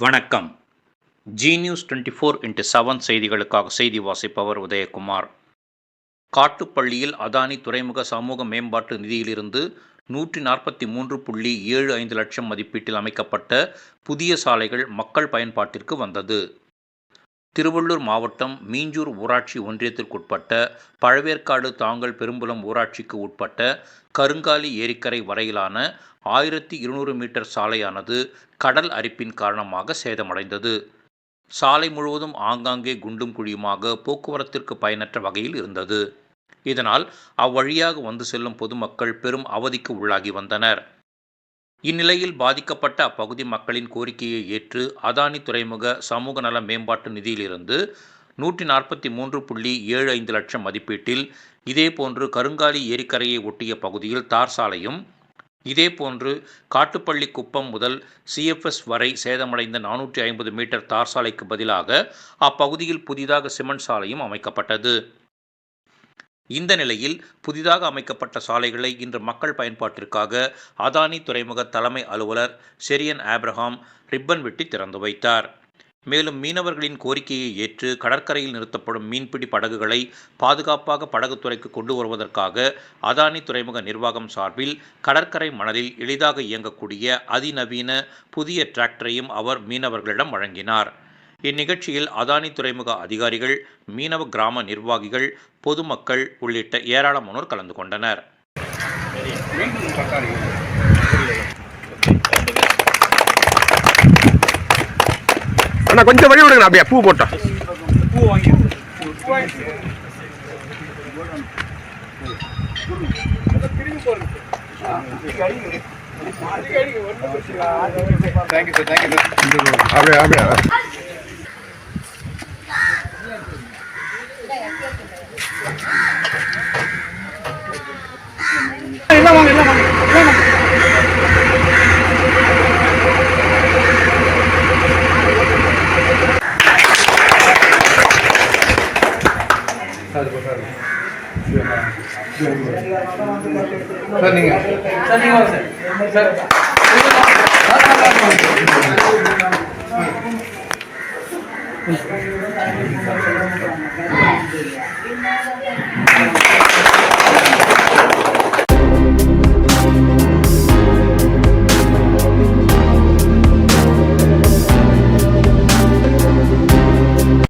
வணக்கம். Z news twenty four into seven செய்திகளுக்காக செய்தி வாசிப்பவர் உதயகுமார். காட்டுப்பள்ளியில் அதானி துறைமுக சமூக மேம்பாட்டு நிதியிலிருந்து நூற்றி நாற்பத்தி மூன்று புள்ளி ஏழு ஐந்து லட்சம் மதிப்பீட்டில் அமைக்கப்பட்ட புதிய சாலைகள் மக்கள் பயன்பாட்டிற்கு வந்தது திருவள்ளூர் மாவட்டம் மீஞ்சூர் ஊராட்சி ஒன்றியத்திற்குட்பட்ட பழவேற்காடு தாங்கல் பெரும்புலம் ஊராட்சிக்கு உட்பட்ட கருங்காலி ஏரிக்கரை வரையிலான ஆயிரத்தி இருநூறு மீட்டர் சாலையானது கடல் அரிப்பின் காரணமாக சேதமடைந்தது. சாலை முழுவதும் ஆங்காங்கே குண்டும் குழியுமாக போக்குவரத்திற்கு பயனற்ற வகையில் இருந்தது. இதனால் அவ்வழியாக வந்து செல்லும் பொதுமக்கள் பெரும் அவதிக்கு உள்ளாகி வந்தனர். இந்நிலையில் பாதிக்கப்பட்ட அப்பகுதி மக்களின் கோரிக்கையை ஏற்று அதானி துறைமுக சமூக நல மேம்பாட்டு நிதியிலிருந்து நூற்றி நாற்பத்தி மூன்று புள்ளி ஏழு ஐந்து லட்சம் மதிப்பீட்டில் இதேபோன்று கருங்காலி ஏரிக்கரையை ஒட்டிய பகுதியில் தார் சாலையும் இதேபோன்று காட்டுப்பள்ளி குப்பம் முதல் சிஎஃப்எஸ் வரை சேதமடைந்த நானூற்றி ஐம்பது மீட்டர் தார் சாலைக்கு பதிலாக அப்பகுதியில் புதிதாக சிமெண்ட் சாலையும் அமைக்கப்பட்டது. இந்த நிலையில் புதிதாக அமைக்கப்பட்ட சாலைகளை இன்று மக்கள் பயன்பாட்டிற்காக அதானி துறைமுக தலைமை அலுவலர் செரியன் ஆப்ரஹாம் ரிப்பன் வெட்டி திறந்து வைத்தார். மேலும் மீனவர்களின் கோரிக்கையை ஏற்று கடற்கரையில் நிறுத்தப்படும் மீன்பிடி படகுகளை பாதுகாப்பாக படகுத்துறைக்கு கொண்டு வருவதற்காக அதானி துறைமுக நிர்வாகம் சார்பில் கடற்கரை மணலில் எளிதாக இயங்கக்கூடிய அதிநவீன புதிய டிராக்டரையும் அவர் மீனவர்களிடம் வழங்கினார். இந்நிகழ்ச்சியில் அதானி துறைமுக அதிகாரிகள் மீனவ கிராம நிர்வாகிகள் பொதுமக்கள் உள்ளிட்ட ஏராளமானோர் கலந்து கொண்டனர். அண்ணா கொஞ்சம் வழி விடுங்க அப்படியே பூ போட்டோம் தேங்க்யூ சார் தேங்க்யூ சார் அப்படியே அப்படியே சார்